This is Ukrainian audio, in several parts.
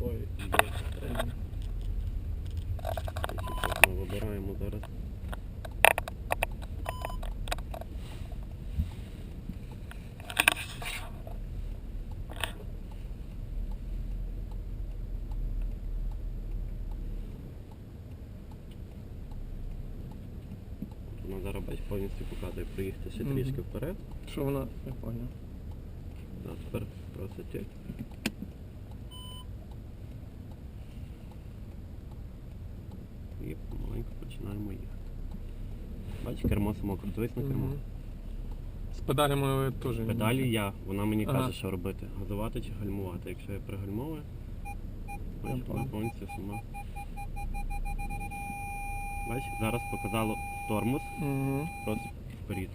Ой, Ми вибираємо зараз. Вона зараз бач, повністю показує проїхати ще трішки вперед. Що вона? Я понял. А тепер просить. як. І помаленьку починаємо їхати. Бач, кермо само дивись на кермо. Мгм. З педалями теж. Педалі я, вона мені Ага. каже, що робити. Газувати чи гальмувати. Якщо я пригальмовую, бач, Я вона понял. повністю сама. Бач, зараз показало тормоз, Угу. просто вперед.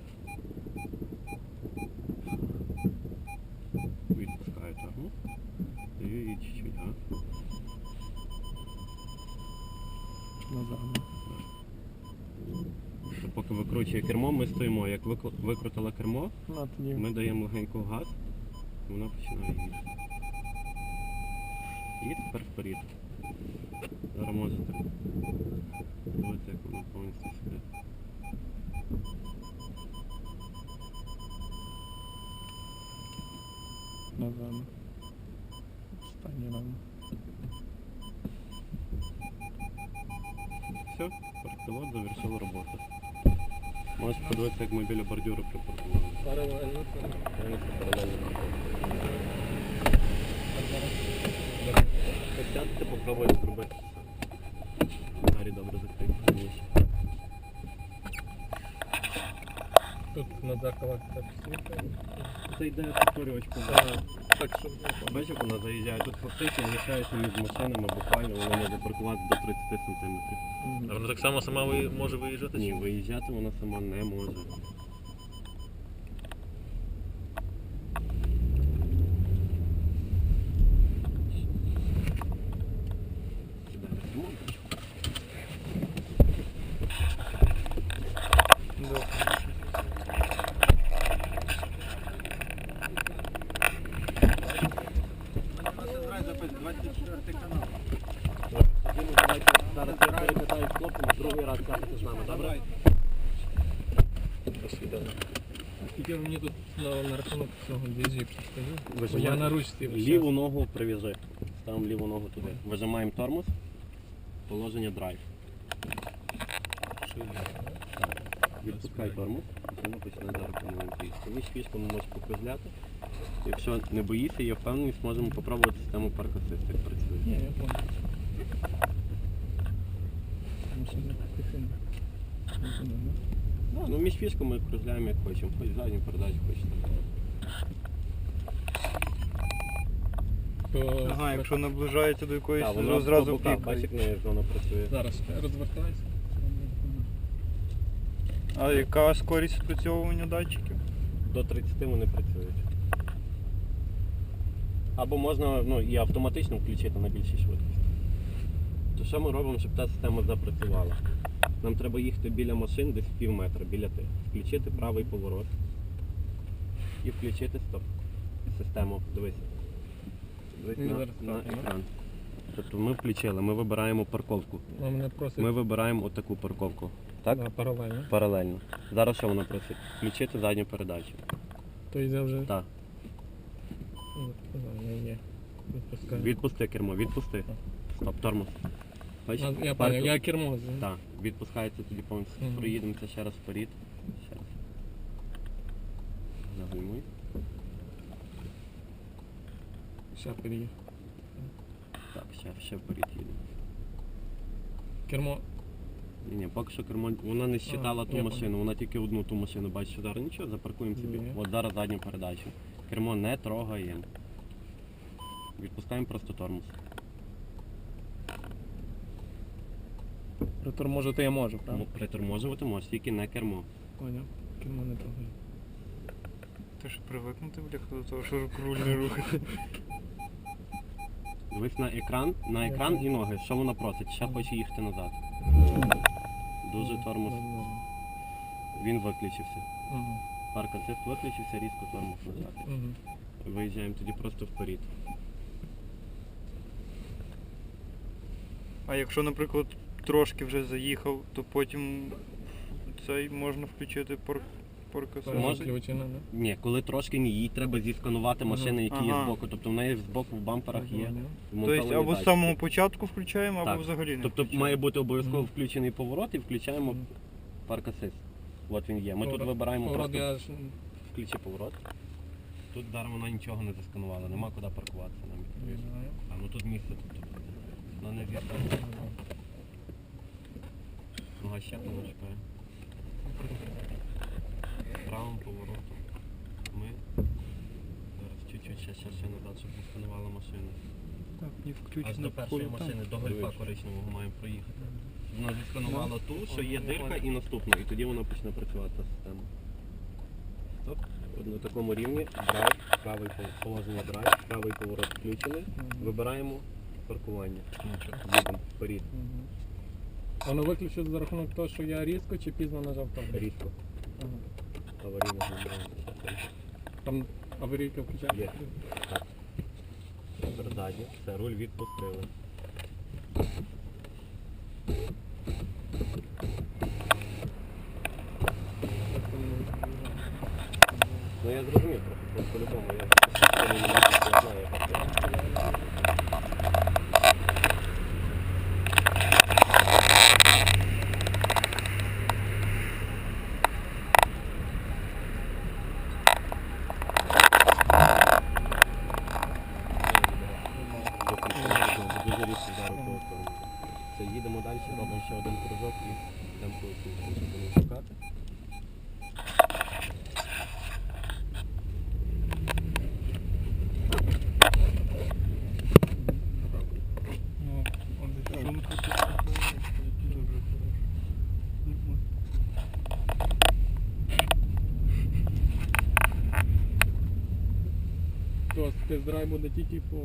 Викручує кермо, ми стоїмо. Як викру- викрутила кермо, На тоді. ми даємо легенько газ, і вона починає їхати. І тепер вперед. Зараз можете подивитися, як вона повністю сидить. Назад. Останній рано. Все, пілот завершив роботу. Можеш подивитися, як ми біля бордюру припаркували. Паралельно. Повністю паралельно. Сядьте, попробуйте зробити. Двері добре закриті. Тут на дзеркалах так світло. Зайде повторювач Так, що. Бачиш, вона заїжджає тут фактично лишається між машинами, буквально вона може паркувати до 30 сантиметрів. А вона так само сама ви- може виїжджати? Ні, виїжджати вона сама не може. Сідай на кермо. Да. Зараз я перекатаю з другий раз катати з нами, добре? До свидання. Тільки мені тут на, на рахунок цього двіжі скажи. Я на ручці. Ліву ногу прив'яжи. Ставимо ліву ногу туди. Вижимаємо тормоз. Положення драйв. Відпускай тормоз, машина почне зараз по новому поїздку. Між фішками можеш покружляти. Якщо не боїшся, є впевненість, можемо попробувати систему Assist, як працює. Ні, я понял. Не да? Да, ну між фішками кружляємо як хочемо. Хоч задню передачу, хоч так. То Ага, якщо наближається до якоїсь, Так, то воно зразу боках, пікає. бачиш, як зона працює. Зараз ще розвертайся. А яка скорість спрацьовування датчиків? До 30 вони працюють. Або можна ну, і автоматично включити на більшій швидкості. То що ми робимо, щоб та система запрацювала? Нам треба їхати біля машин десь пів метра, біля тих. Включити правий поворот. І включити стоп. Систему. Дивись. Дивись на, на екран. Тобто ми включили, ми вибираємо парковку. Ми вибираємо отаку парковку. Так? да, паралельно. Паралельно. Зараз що вона просить? Включити задню передачу. То йде вже. Так. Ні, ні. Відпускаю. Відпусти кермо, відпусти. Стоп, тормоз. Бачиш, Я парк- понял, я кермо. з- Так, відпускається тоді повністю. Мгм. Проїдемося ще раз вперед. Ще раз. Загальмуй. Ще переїхав. Так, ще, ще вперед їдемо. Кермо. Ні, ні, поки що кермо, вона не считала А, ту я машину, вона тільки одну ту машину бачиш, що зараз нічого, запаркуємо собі. Ні. От зараз задню передачу. Кермо не трогаємо. Відпускаємо просто тормоз. Приторможити я можу, правда? Приторможувати можеш, тільки не кермо. Поняв. Кермо не трогає. Ти що привикнути бляха до того, що руль не рухати. Дивись на екран, на екран і ноги. Що вона просить? Ще хоче їхати назад. Дуже тормоз. Він виключився. Угу. Парк асист виключився, різко тормоз назад. Угу. Виїжджаємо тоді просто вперед. А якщо, наприклад, трошки вже заїхав, то потім цей можна включити парк. Може. Да? Ні, коли трошки ні, їй треба зісканувати машини, які є Ага. збоку. Тобто в неї збоку в бамперах є. Ага. Тобто вмонтовані або з датчики. самого початку включаємо, або взагалі не Тобто включаємо. має бути обов'язково Мгм. включений поворот і включаємо Мгм. парк. От він є. Ми тут Поворот- вибираємо поворот просто я ж- включи поворот. Тут зараз вона нічого не засканувала, нема куди паркуватися нам. не знаю. А ну тут місце тут. тут. Вона не зісканувала. Ну а ще полочкає. Правим поворотом. Ми зараз чуть-чуть ще, ще, ще назад, щоб не машину. Так, не Аж включено до першої машини, до гольфа коричневого маємо проїхати. Вона зісканувала ту, що є дирка і наступну, і тоді вона почне працювати ця система. Стоп. От на такому рівні драйв, правий положення драйв, правий поворот включений. Вибираємо паркування. Їдемо вперед. Воно виключить за рахунок того, що я різко чи пізно нажав кнопку? Різко. Ага. Аварійно знімаємо. Там аварійка включається? Є. Так. Тепер. Все, руль відпустили. Ну я зрозумів просто, просто по-любому. Я я не знаю, я знаю, як це. Дуже різко зараз по сторону. Все, їдемо далі, робимо ще один кружок і йдемо по не шукати. Тобто тест-драйв буде тільки по